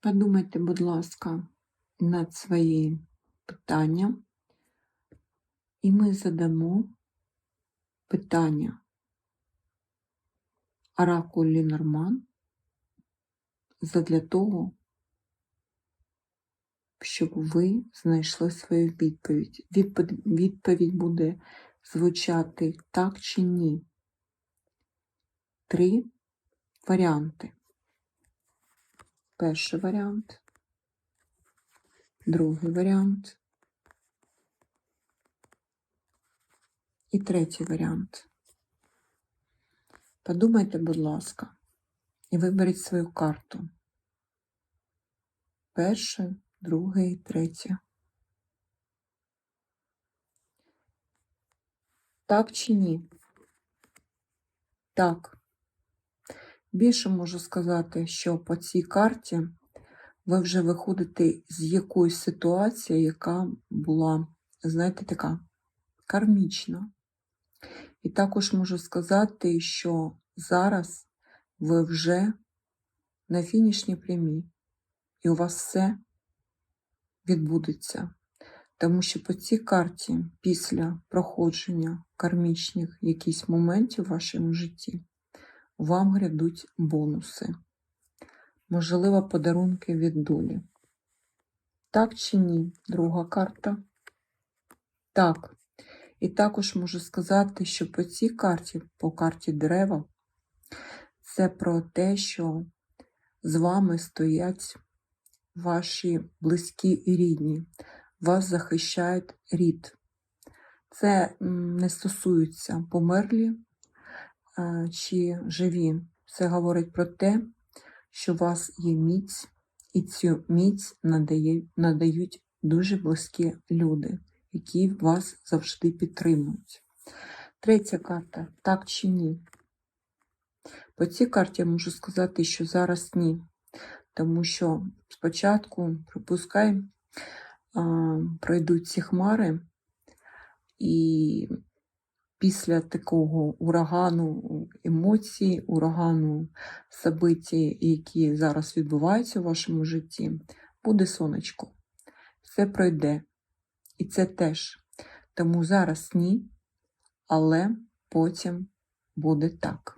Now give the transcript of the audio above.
Подумайте, будь ласка, над своїм питанням, і ми задамо питання Оракулі Норман задля того, щоб ви знайшли свою відповідь. Відпов- Відповідь буде звучати так чи ні. Три варіанти. Перший варіант, другий варіант і третій варіант. Подумайте, будь ласка, і виберіть свою карту. Перше, друге і третє. Так чи ні? Так. Більше можу сказати, що по цій карті ви вже виходите з якоїсь ситуації, яка була, знаєте, така кармічна. І також можу сказати, що зараз ви вже на фінішній прямій, і у вас все відбудеться. Тому що по цій карті, після проходження кармічних якихось моментів в вашому житті, вам грядуть бонуси, можливо, подарунки від долі. Так чи ні? Друга карта. Так. І також можу сказати, що по цій карті, по карті дерева, це про те, що з вами стоять ваші близькі і рідні, вас захищають рід. Це не стосується померлі чи живі. Це говорить про те, що у вас є міць, і цю міць надають дуже близькі люди, які вас завжди підтримують. Третя карта так чи ні. По цій карті я можу сказати, що зараз ні. Тому що спочатку, припускай, пройдуть ці хмари, і після такого урагану емоцій, урагану событий, які зараз відбуваються у вашому житті, буде сонечко. Все пройде. І це теж. Тому зараз ні, але потім буде так.